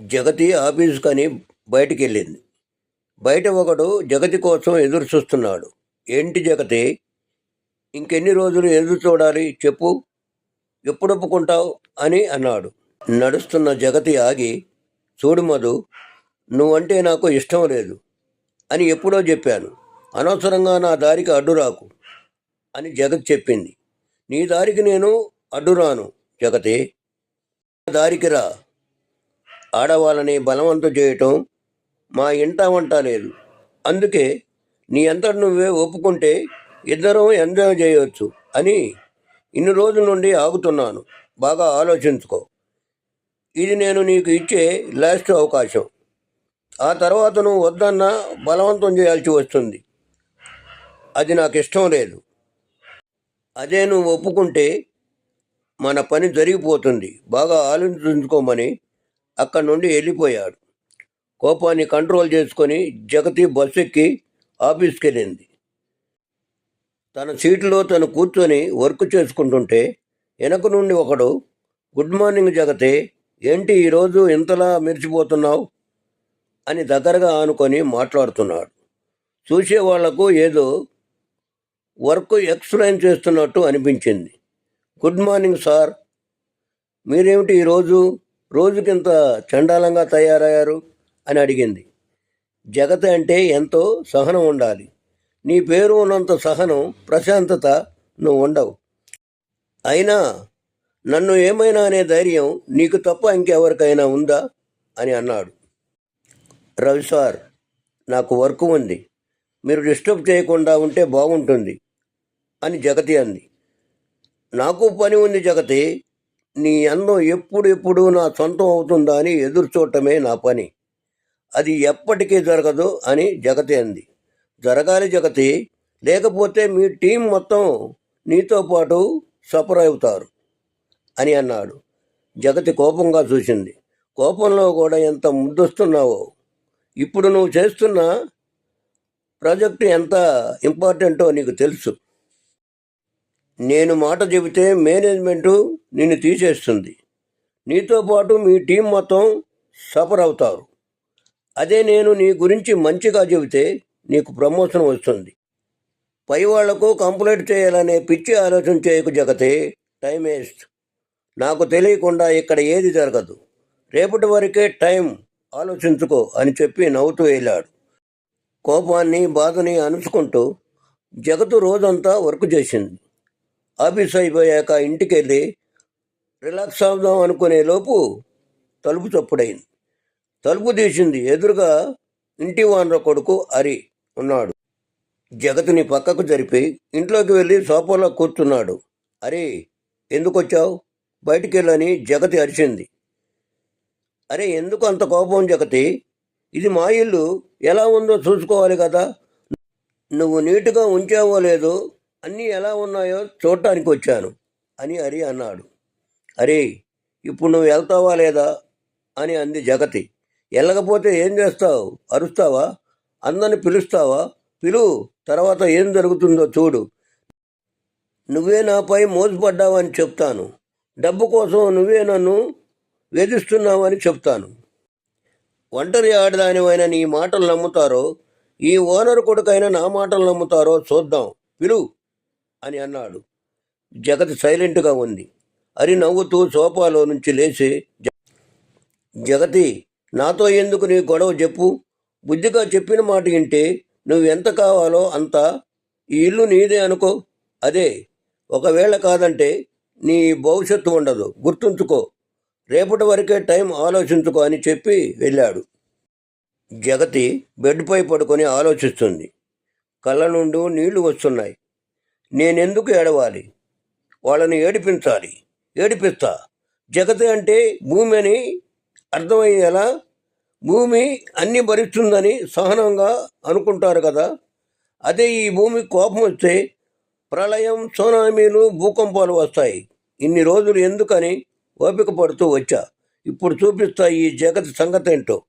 జగతి office కని బయటికి వెళ్ళింది బయట ఒకడు జగతి కోసం ఎదురు చూస్తున్నాడు ఏంటి జగతి? ఇంకెన్ని రోజులు ఎదురు చూడాలి? చెప్పు. ఎప్పుడు ఒప్పుకుంటావు? అని అన్నాడు. నడుస్తున్న జగతి ఆగి చూడు మధు నువ్వంటే నాకు ఇష్టం లేదు అని ఎప్పుడో చెప్పాను. అనవసరంగా నా దారికి అడ్డురాకు అని జగత్ చెప్పింది. నీ దారికి నేను అడ్డురాను జగతి. దారికి రా. ఆడవాళ్ళని బలవంతం చేయటం మా ఇంట వంట లేదు. అందుకే నీ అంతటి నువ్వే ఒప్పుకుంటే ఇద్దరం ఎంజాయ్ చేయవచ్చు అని ఇన్ని రోజుల నుండి ఆగుతున్నాను. బాగా ఆలోచించుకో. ఇది నేను నీకు ఇచ్చే లాస్ట్ అవకాశం. ఆ తర్వాత నువ్వు వద్దన్నా బలవంతం చేయాల్సి వస్తుంది. అది నాకు ఇష్టం లేదు. అదే నువ్వు ఒప్పుకుంటే మన పని జరిగిపోతుంది. బాగా ఆలోచించుకోమని అక్కడి నుండి వెళ్ళిపోయాడు. కోపాన్ని కంట్రోల్ చేసుకొని జగతి బస్సు ఎక్కి ఆఫీస్కి వెళ్ళింది తన సీటులో తను కూర్చొని వర్క్ చేసుకుంటుంటే వెనక నుండి ఒకడు గుడ్ మార్నింగ్ జగతి ఏంటి ఈరోజు ఇంతలా మెరిచిపోతున్నావు అని దగ్గరగా ఆనుకొని మాట్లాడుతున్నాడు. చూసే వాళ్ళకు ఏదో వర్క్ ఎక్స్ప్లెయిన్ చేస్తున్నట్టు అనిపించింది. గుడ్ మార్నింగ్ సార్ మీరేమిటి ఈరోజు రోజుకింత చండాలంగా తయారయ్యారు అని అడిగింది. జగత అంటే ఎంతో సహనం ఉండాలి. నీ పేరు ఉన్నంత సహనం ప్రశాంతత నువ్వు ఉండవు. అయినా నన్ను ఏమైనా అనే ధైర్యం నీకు తప్ప ఇంకెవరికైనా ఉందా? అని అన్నాడు. రవి సార్ నాకు వర్క్ ఉంది. మీరు డిస్టర్బ్ చేయకుండా ఉంటే బాగుంటుంది అని జగతి అంది. నాకు పని ఉంది జగతి నీ అందం ఎప్పుడెప్పుడు నా సొంతం అవుతుందా అని ఎదురు చూడటమే నా పని. అది ఎప్పటికీ జరగదు అని జగతి అంది. జరగాలి జగతి లేకపోతే మీ టీం మొత్తం నీతో పాటు సఫర్ అవుతారు అని అన్నాడు. జగతి కోపంగా చూసింది. కోపంలో కూడా ఎంత ముద్దొస్తున్నావో. ఇప్పుడు నువ్వు చేస్తున్న ప్రాజెక్టు ఎంత ఇంపార్టెంటో నీకు తెలుసు. నేను మాట చెబితే మేనేజ్మెంటు నిన్ను తీసేస్తుంది. నీతో పాటు మీ టీం మొత్తం సఫర్ అవుతారు. అదే నేను నీ గురించి మంచిగా చెబితే నీకు ప్రమోషన్ వస్తుంది. పై వాళ్ళకు కంప్లైంట్ చేయాలనే పిచ్చి ఆలోచన చేయకు జగతే టైం వేస్ట్. నాకు తెలియకుండా ఇక్కడ ఏది జరగదు. రేపటి వరకే టైం ఆలోచించుకో అని చెప్పి నవ్వుతూ వెళ్ళాడు. కోపాన్ని బాధని అనుసుకుంటూ జగతు రోజంతా వర్క్ చేసింది. ఆఫీస్ అయిపోయాక ఇంటికి వెళ్ళి రిలాక్స్ అవుదాం అనుకునే లోపు తలుపు చప్పుడైంది. తలుపు తీసింది ఎదురుగా ఇంటి వానర కొడుకు హరి ఉన్నాడు. జగతిని పక్కకు జరిపి ఇంట్లోకి వెళ్ళి సోఫాలో కూర్చున్నాడు. అరే ఎందుకు వచ్చావు బయటికి వెళ్ళని జగతి అరిచింది. అరే ఎందుకు అంత కోపం జగతి? ఇది మా ఇల్లు. ఎలా ఉందో చూసుకోవాలి కదా. నువ్వు నీట్గా ఉంచావో లేదో అన్నీ ఎలా ఉన్నాయో చూడటానికి వచ్చాను అని హరి అన్నాడు. అరే ఇప్పుడు నువ్వు వెళ్తావా లేదా? అని అంది జగతి. వెళ్ళకపోతే ఏం చేస్తావు? అరుస్తావా? అందరిని పిలుస్తావా? పిలువు తర్వాత ఏం జరుగుతుందో చూడు. నువ్వే నాపై మోసపడ్డావని చెప్తాను. డబ్బు కోసం నువ్వే నన్ను వేధిస్తున్నావని చెప్తాను. ఒంటరి ఆడదానివైన నీ మాటలు నమ్ముతారో ఈ ఓనర్ కొడుకైనా నా మాటలు నమ్ముతారో చూద్దాం. పిలువు అని అన్నాడు. జగతి సైలెంట్గా ఉంది. హరి నవ్వుతూ సోఫాలో నుంచి లేచి జగతి నాతో ఎందుకు నీ గొడవ చెప్పు? బుద్ధిగా చెప్పిన మాట వింటే నువ్వు ఎంత కావాలో అంత ఈ ఇల్లు నీదే అనుకో. అదే ఒకవేళ కాదంటే నీ భవిష్యత్తు ఉండదు. గుర్తుంచుకో. రేపటి వరకే టైం ఆలోచించుకో అని చెప్పి వెళ్ళాడు. జగతి బెడ్పై పడుకొని ఆలోచిస్తుంది. కళ్ళ నుండి నీళ్ళు వస్తున్నాయి. నేనెందుకు ఏడవాలి? వాళ్ళని ఏడిపించాలి. ఏడిపిస్తా. జగతి అంటే భూమి అని అర్థమయ్యేలా భూమి అన్ని భరిస్తుందని సహనంగా అనుకుంటారు కదా. అదే ఈ భూమి కోపం వస్తే ప్రళయం సునామీలు భూకంపాలు వస్తాయి. ఇన్ని రోజులు ఎందుకని ఓపిక పడుతూ వచ్చా? ఇప్పుడు చూపిస్తా ఈ జగతి సంగతి ఏంటో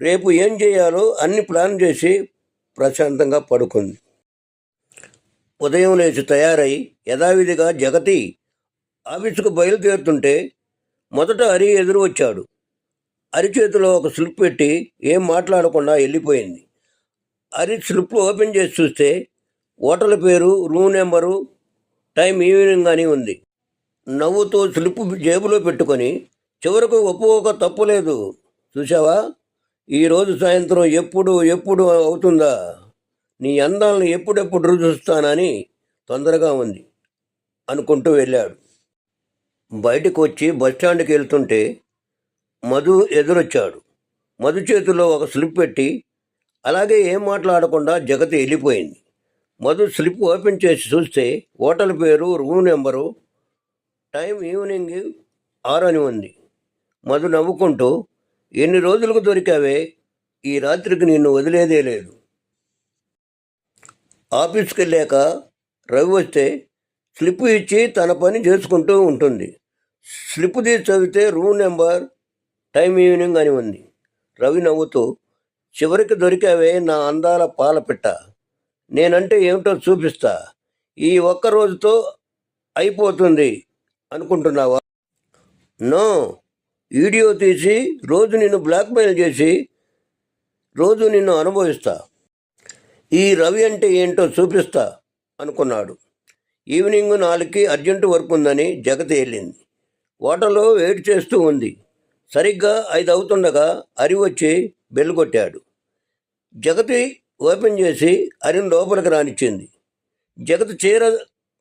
రేపు ఏం చేయాలో అన్ని ప్లాన్ చేసి ప్రశాంతంగా పడుకుంది. ఉదయం లేచి తయారై యథావిధిగా జగతి ఆఫీసుకు బయలుదేరుతుంటే మొదట హరి ఎదురు వచ్చాడు. అరిచేతిలో ఒక స్లిప్ పెట్టి ఏం మాట్లాడకుండా వెళ్ళిపోయింది. హరి స్లిప్ ఓపెన్ చేసి చూస్తే హోటల్ పేరు రూమ్ నెంబరు టైం ఈవినింగ్ అని ఉంది. నవ్వుతో స్లిప్ జేబులో పెట్టుకొని చివరకు ఒప్పుకోక తప్పులేదు చూసావా ఈరోజు సాయంత్రం ఎప్పుడు ఎప్పుడు అవుతుందా? నీ అందాలను ఎప్పుడెప్పుడు రుచిస్తానని తొందరగా ఉంది అనుకుంటూ వెళ్ళాడు. బయటకు వచ్చి బస్టాండ్కి వెళ్తుంటే మధు ఎదురొచ్చాడు. మధు చేతిలో ఒక స్లిప్ పెట్టి అలాగే ఏం మాట్లాడకుండా జగతి వెళ్ళిపోయింది. మధు స్లిప్ ఓపెన్ చేసి చూస్తే హోటల్ పేరు రూమ్ నెంబరు టైం ఈవినింగ్ ఆరు అని ఉంది. మధు నవ్వుకుంటూ ఎన్ని రోజులకు దొరికావే? ఈ రాత్రికి నిన్ను వదిలేదే లేదు. ఆఫీస్కి వెళ్ళాక రవి వస్తే స్లిప్ ఇచ్చి తన పని చేసుకుంటూ ఉంటుంది. స్లిప్ తీసి చదివితే రూమ్ నెంబర్ టైం ఈవినింగ్ అని ఉంది. రవి నవ్వుతూ చివరికి దొరికావే నా అందాల పాలపిట్ట నేనంటే ఏమిటో చూపిస్తా. ఈ ఒక్క రోజుతో అయిపోతుంది అనుకుంటున్నావా? నో. వీడియో తీసి రోజు నిన్ను బ్లాక్మెయిల్ చేసి రోజు నిన్ను అనుభవిస్తా. ఈ రవి అంటే ఏంటో చూపిస్తా అనుకున్నాడు. ఈవినింగ్ నాలుగుకి అర్జెంటు వర్క్ ఉందని జగతి వెళ్ళింది హోటల్లో వెయిట్ చేస్తూ ఉంది. సరిగ్గా ఐదు అవుతుండగా హరి వచ్చి బెల్ కొట్టాడు. జగతి ఓపెన్ చేసి హరిని లోపలికి రానిచ్చింది. జగతి చీర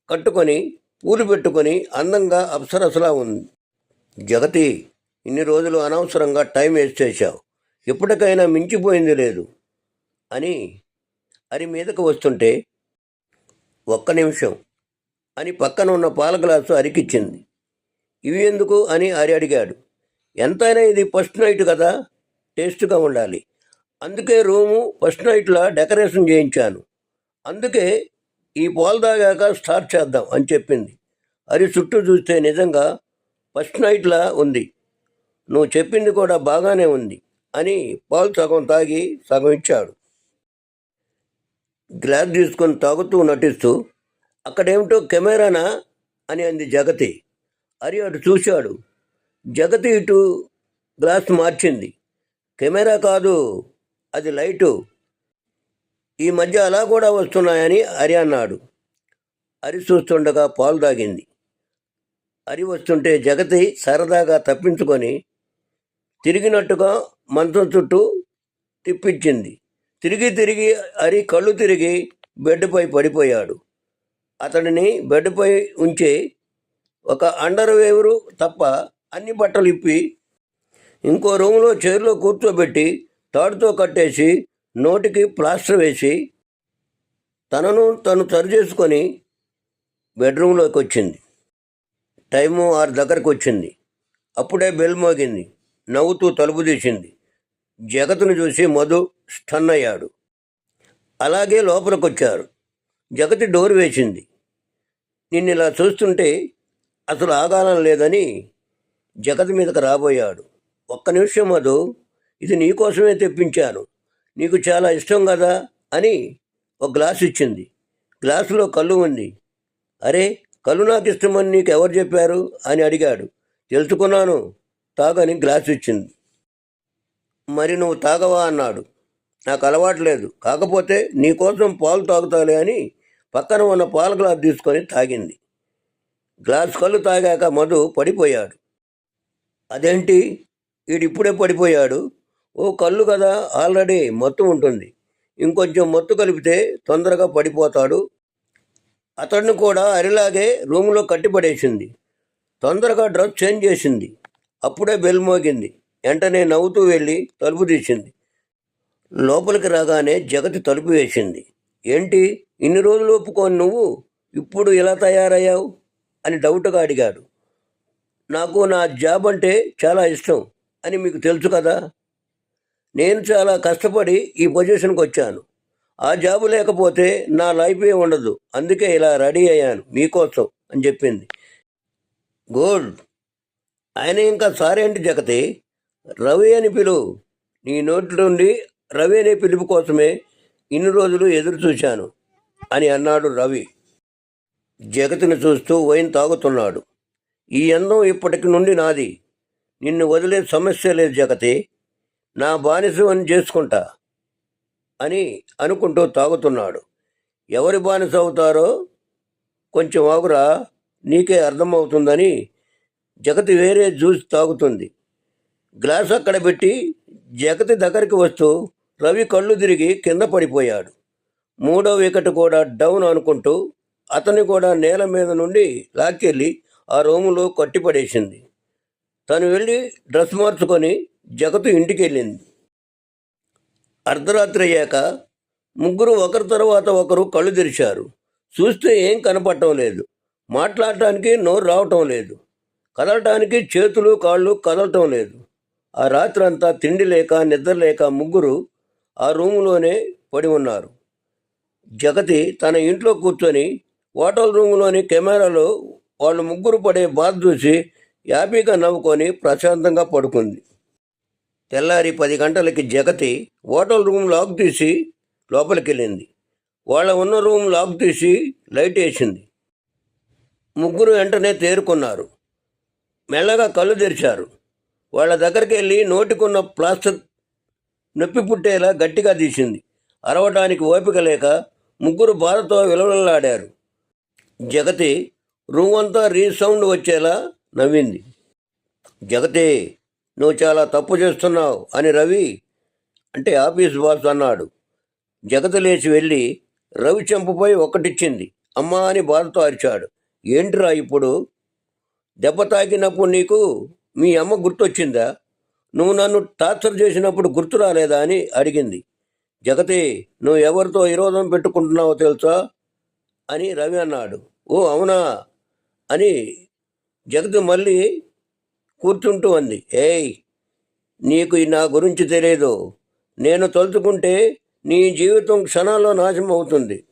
కట్టుకొని పూలు పెట్టుకొని అందంగా అప్సరసలా ఉంది. జగతి ఇన్ని రోజులు అనవసరంగా టైం వేస్ట్ చేశావు. ఎప్పటికైనా మించిపోయింది లేదు అని అని మీదకు వస్తుంటే ఒక్క నిమిషం అని పక్కన ఉన్న పాల గ్లాసు అరికిచ్చింది. ఇవి ఎందుకు అని అరి అడిగాడు. ఎంతైనా ఇది ఫస్ట్ నైట్ కదా టేస్ట్గా ఉండాలి. అందుకే రూము ఫస్ట్ నైట్లా డెకరేషన్ చేయించాను. అందుకే ఈ పాలు తాగాక స్టార్ట్ చేద్దాం అని చెప్పింది. అరి చుట్టూ చూస్తే నిజంగా ఫస్ట్ నైట్లా ఉంది. నువ్వు చెప్పింది కూడా బాగానే ఉంది అని పాలు సగం తాగి సగం ఇచ్చాడు. గ్లాస్ తీసుకొని తాగుతూ నటిస్తూ అక్కడేమిటో కెమెరానా? అని అంది జగతి. హరి అటు చూశాడు. జగతి ఇటు గ్లాస్ మార్చింది. కెమెరా కాదు అది లైటు. ఈ మధ్య అలా కూడా వస్తున్నాయని హరి అన్నాడు. హరి చూస్తుండగా పాలు తాగింది. హరి వస్తుంటే జగతి సరదాగా తప్పించుకొని తిరిగినట్టుగా మంచం చుట్టూ తిప్పించింది. తిరిగి తిరిగి హరి కళ్ళు తిరిగి బెడ్పై పడిపోయాడు. అతడిని బెడ్పై ఉంచి ఒక అండర్ వేవరు తప్ప అన్ని బట్టలు ఇప్పి ఇంకో రూమ్లో చైర్లో కూర్చోబెట్టి తాడుతో కట్టేసి నోటికి ప్లాస్టర్ వేసి తనను తను సరి చేసుకొని బెడ్రూమ్లోకి వచ్చింది. టైము ఆరు దగ్గరకు వచ్చింది. అప్పుడే బెల్ మోగింది. నవ్వుతూ తలుపు తీసింది. జగత్ను చూసి మధు స్టన్ అయ్యాడు అలాగే లోపలికొచ్చారు. జగతి డోర్ వేసింది. నిన్ను ఇలా చూస్తుంటే అసలు ఆగాలం లేదని జగతి మీదకి రాబోయాడు. ఒక్క నిమిషం మధు ఇది నీకోసమే తెప్పించాను. నీకు చాలా ఇష్టం కదా? అని ఒక గ్లాస్ ఇచ్చింది. గ్లాసులో కళ్ళు ఉంది. అరే కళ్ళు నాకు ఇష్టమని నీకు ఎవరు చెప్పారు? అని అడిగాడు. తెలుసుకున్నాను. తాగని గ్లాస్ ఇచ్చింది. మరి నువ్వు తాగవా అన్నాడు. నాకు అలవాటు లేదు. కాకపోతే నీకోసం పాలు తాగుతాలే అని పక్కన ఉన్న పాల గ్లాస్ తీసుకొని తాగింది. గ్లాస్ కళ్ళు తాగాక మధు పడిపోయాడు. అదేంటి? వీడిప్పుడే పడిపోయాడు. ఓ కళ్ళు కదా ఆల్రెడీ మత్తు ఉంటుంది. ఇంకొంచెం మత్తు కలిపితే తొందరగా పడిపోతాడు. అతడిని కూడా అరిలాగే రూమ్లో కట్టిపడేసింది. తొందరగా డ్రెస్ చేంజ్ చేసింది. అప్పుడే బెల్ మోగింది. వెంటనే నవ్వుతూ వెళ్ళి తలుపు తీసింది. లోపలికి రాగానే జగతి తలుపు వేసింది. ఏంటి? ఇన్ని రోజులు ఒప్పుకొని నువ్వు? ఇప్పుడు ఇలా తయారయ్యావు? అని డౌట్గా అడిగాడు. నాకు నా జాబ్ అంటే చాలా ఇష్టం అని మీకు తెలుసు కదా? నేను చాలా కష్టపడి ఈ పొజిషన్కి వచ్చాను. ఆ జాబు లేకపోతే నా లైఫ్ ఏ ఉండదు. అందుకే ఇలా రెడీ అయ్యాను మీకోసం అని చెప్పింది. గోల్డ్ ఆయన ఇంకా సారేంటి జగతి. రవి అని పిలువు నీ నోటి నుండి రవి అనే పిలుపు కోసమే ఇన్ని రోజులు ఎదురు చూశాను అని అన్నాడు రవి. జగతిని చూస్తూ వైన్ తాగుతున్నాడు. ఈ అందం ఇప్పటికి నుండి నాది. నిన్ను వదిలే సమస్య లేదు జగతి. నా బానిసని చేసుకుంటా అని అనుకుంటూ తాగుతున్నాడు. ఎవరి బానిస అవుతారో కొంచెం ఆగురా. నీకే అర్థమవుతుందని జగతి వేరే జ్యూస్ తాగుతుంది. గ్లాస్ అక్కడ పెట్టి జగతి దగ్గరికి వస్తూ రవి కళ్ళు తిరిగి కింద పడిపోయాడు. మూడో వికెట్ కూడా డౌన్ అనుకుంటూ అతన్ని కూడా నేల మీద నుండి లాక్కెళ్ళి ఆ రూములో కట్టిపడేసింది. తను వెళ్ళి డ్రెస్ మార్చుకొని జగతు ఇంటికి వెళ్ళింది అర్ధరాత్రి అయ్యాక ముగ్గురు ఒకరి తర్వాత ఒకరు కళ్ళు తెరిచారు. చూస్తే ఏం కనపడటం లేదు. మాట్లాడటానికి నోరు రావటం లేదు. కదలటానికి చేతులు కాళ్ళు కదలటం లేదు. ఆ రాత్రి అంతా తిండి లేక నిద్ర లేక ముగ్గురు ఆ రూములోనే పడి ఉన్నారు. జగతి తన ఇంట్లో కూర్చొని హోటల్ రూములోని కెమెరాలో వాళ్ళు ముగ్గురు పడే బాధ చూసి యాపీగా నవ్వుకొని ప్రశాంతంగా పడుకుంది. తెల్లారి పది గంటలకి జగతి హోటల్ రూమ్ లాక్ తీసి లోపలికి వెళ్ళింది వాళ్ళ ఉన్న రూమ్ లాక్ తీసి లైట్ వేసింది. ముగ్గురు వెంటనే తేరుకున్నారు. మెల్లగా కళ్ళు తెరిచారు. వాళ్ళ దగ్గరికి వెళ్ళి నోటికున్న ప్లాస్టర్ నొప్పి పుట్టేలా గట్టిగా తీసింది. అరవడానికి ఓపిక లేక ముగ్గురు బాధతో విలవలలాడారు. జగతి రూమ్ అంతా రీసౌండ్ వచ్చేలా నవ్వింది. జగతి నువ్వు చాలా తప్పు చేస్తున్నావు అని రవి అంటే ఆఫీస్ బాస్ అన్నాడు. జగతి లేచి వెళ్ళి రవి చెంపుపై ఒక్కటిచ్చింది. అమ్మా అని బాధతో అరిచాడు. ఏంట్రా ఇప్పుడు? దెబ్బ తాకినప్పుడు నీకు మీ అమ్మ గుర్తొచ్చిందా? నువ్వు నన్ను టార్చర్ చేసినప్పుడు గుర్తు రాలేదా అని అడిగింది. జగతి నువ్వు ఎవరితో విరోధం పెట్టుకుంటున్నావో తెలుసా? అని రవి అన్నాడు. ఓ అవునా? అని జగతి మళ్ళీ కూర్చుంటూ అంది. ఏయ్ నీకు నా గురించి తెలియదు నేను తలుచుకుంటే నీ జీవితం క్షణాల్లో నాశనం అవుతుంది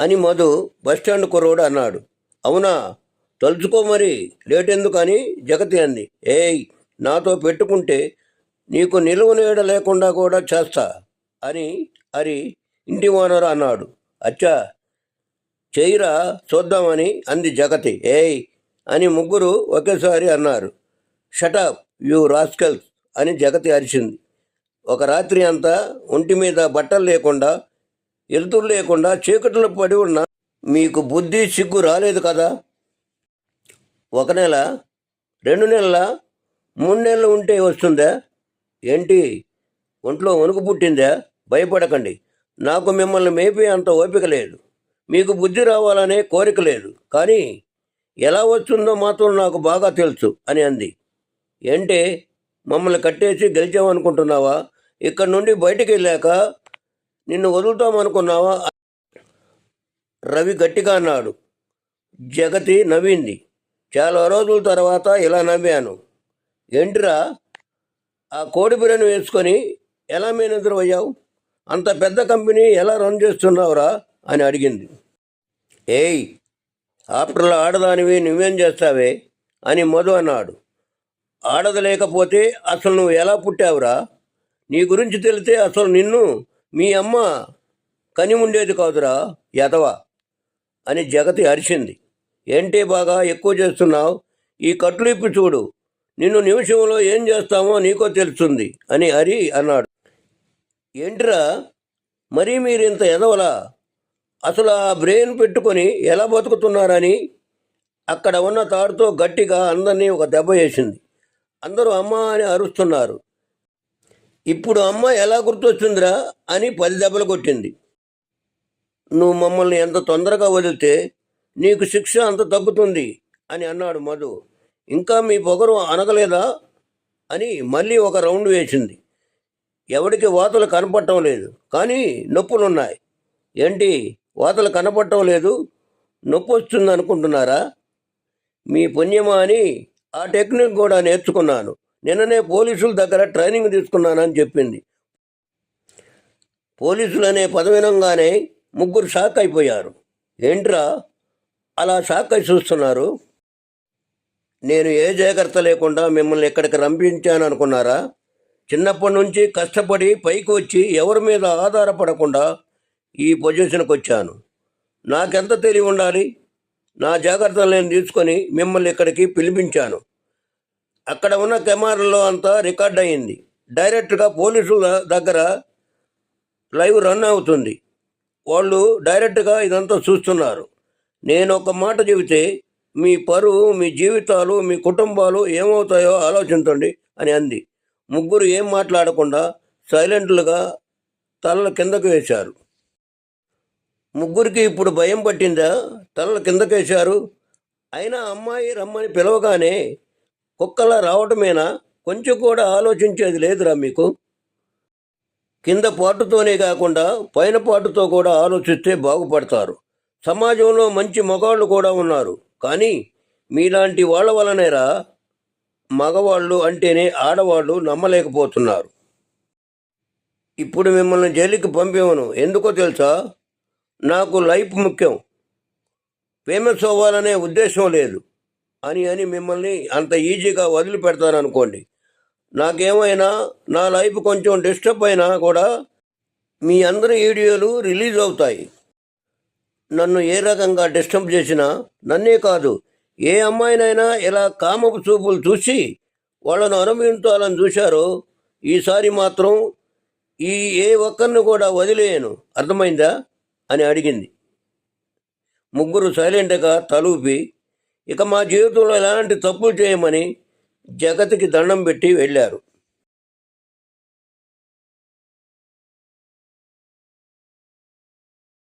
అని మధు బస్టాండ్ కుర్రోడు అన్నాడు. అవునా? తలుచుకో మరి. లేట్ జగతి అంది. ఏయ్ నాతో పెట్టుకుంటే నీకు నిలువ నీడ లేకుండా కూడా చేస్తా అని హరి ఇంటి ఓనర్ అన్నాడు. అచ్చా చేయిరా చూద్దామని అంది జగతి. ఏయ్ అని ముగ్గురు ఒకేసారి అన్నారు. షటప్ యు రాస్కల్స్ అని జగతి అరిచింది. ఒక రాత్రి అంతా ఒంటి మీద బట్టలు లేకుండా ఎలుతురు లేకుండా చీకట్లో పడి ఉన్న మీకు బుద్ధి సిగ్గు రాలేదు కదా? ఒక నెల రెండు నెలల మూడు నెలలు ఉంటే వస్తుందా? ఏంటి? ఒంట్లో వణుకు పుట్టిందా? భయపడకండి. నాకు మిమ్మల్ని మేపే అంత ఓపిక లేదు. మీకు బుద్ధి రావాలనే కోరిక లేదు. కానీ ఎలా వస్తుందో మాత్రం నాకు బాగా తెలుసు అని అంది. ఏంటి? మమ్మల్ని కట్టేసి గెలిచామనుకుంటున్నావా? ఇక్కడ నుండి బయటికి వెళ్ళాక నిన్ను వదులుతామనుకున్నావా? రవి గట్టిగా అన్నాడు. జగతి నవ్వింది. చాలా రోజుల తర్వాత ఇలా నవ్వాను ఏంటిరా? ఆ కోడి బిర్యానీ వేసుకొని ఎలా మేనేజర్ అయ్యావు అంత పెద్ద కంపెనీ ఎలా రన్ చేస్తున్నావురా? అని అడిగింది. ఏయ్ ఆఫ్టర్లో ఆడదానివి నువ్వేం చేస్తావే? అని మధు అన్నాడు. ఆడది లేకపోతే అసలు నువ్వు ఎలా పుట్టావురా? నీ గురించి తెలితే అసలు నిన్ను మీ అమ్మ కని ఉండేది కాదురా ఎదవా అని జగతి అరిచింది. ఏంటి బాగా ఎక్కువ చేస్తున్నావు? ఈ కట్లు ఇప్పి చూడు. నిన్ను నిమిషంలో ఏం చేస్తామో నీకో తెలుస్తుంది అని హరి అన్నాడు. ఏంటిరా? మరీ మీరు ఇంత ఎదవలా? అసలు ఆ బ్రెయిన్ పెట్టుకొని ఎలా బతుకుతున్నారని? అక్కడ ఉన్న తాడుతో గట్టిగా అందరినీ ఒక దెబ్బ వేసింది. అందరూ అమ్మ అని అరుస్తున్నారు. ఇప్పుడు అమ్మ ఎలా గుర్తొచ్చిందిరా అని పది దెబ్బలు కొట్టింది. నువ్వు మమ్మల్ని ఎంత తొందరగా వదిలితే నీకు శిక్ష అంత తగ్గుతుంది అని అన్నాడు మధు. ఇంకా మీ పొగరు అనగలేదా? అని మళ్ళీ ఒక రౌండ్ వేసింది. ఎవడికి వాతలు కనపడటం లేదు కానీ నొప్పులున్నాయి. ఏంటి? వాతలు కనపడటం లేదు నొప్పి వస్తుంది అనుకుంటున్నారా? మీ పుణ్యమా అని ఆ టెక్నిక్ కూడా నేర్చుకున్నాను. నిన్ననే పోలీసుల దగ్గర ట్రైనింగ్ తీసుకున్నానని చెప్పింది. పోలీసులు అనే పదవినంగానే ముగ్గురు షాక్ అయిపోయారు. ఏంట్రా? అలా షాక్ అయి చూస్తున్నారు. నేను ఏ జాగ్రత్త లేకుండా మిమ్మల్ని ఇక్కడికి రంపించాను అనుకున్నారా? చిన్నప్పటి నుంచి కష్టపడి పైకి వచ్చి ఎవరి మీద ఆధారపడకుండా ఈ పొజిషన్కి వచ్చాను. నాకెంత తెలివి ఉండాలి? నా జాగ్రత్తలు నేను తీసుకొని మిమ్మల్ని ఇక్కడికి పిలిపించాను. అక్కడ ఉన్న కెమెరాలో అంతా రికార్డ్ అయింది. డైరెక్ట్గా పోలీసుల దగ్గర లైవ్ రన్ అవుతుంది. వాళ్ళు డైరెక్ట్గా ఇదంతా చూస్తున్నారు. నేను ఒక మాట చెబితే మీ పరువు మీ జీవితాలు మీ కుటుంబాలు ఏమవుతాయో ఆలోచించండి అని అంది. ముగ్గురు ఏం మాట్లాడకుండా సైలెంట్లుగా తలలు కిందకు వేశారు. ముగ్గురికి ఇప్పుడు భయం పట్టిందా? తలలు కిందకేశారు అయినా అమ్మాయి రమ్మని పిలవగానే కుక్కలా రావటమేనా? కొంచెం కూడా ఆలోచించేది లేదురా మీకు? కింద పాటుతోనే కాకుండా పైన పాటుతో కూడా ఆలోచిస్తే బాగుపడతారు. సమాజంలో మంచి మగవాళ్ళు కూడా ఉన్నారు. కానీ మీలాంటి వాళ్ళ వలనేరా మగవాళ్ళు అంటేనే ఆడవాళ్ళు నమ్మలేకపోతున్నారు. ఇప్పుడు మిమ్మల్ని జైలుకి పంపేవను. ఎందుకో తెలుసా? నాకు లైఫ్ ముఖ్యం. ఫేమస్ అవ్వాలనే ఉద్దేశం లేదు. అని అని మిమ్మల్ని అంత ఈజీగా వదిలిపెడతాననుకోండి నాకేమైనా నా లైఫ్ కొంచెం డిస్టర్బ్ అయినా కూడా మీ అందరి వీడియోలు రిలీజ్ అవుతాయి. నన్ను ఏ రకంగా డిస్టర్బ్ చేసినా నన్నే కాదు ఏ అమ్మాయినైనా ఇలా కామపు చూపులు చూసి వాళ్ళను అనుభవించాలని చూశారో ఈసారి మాత్రం ఈ ఏ ఒక్కరిని కూడా వదిలేయను. అర్థమైందా? అని అడిగింది. ముగ్గురు సైలెంట్గా తలూపి ఇక మా జీవితంలో ఎలాంటి తప్పులు చేయమని జగత్కి దండం పెట్టి వెళ్ళారు.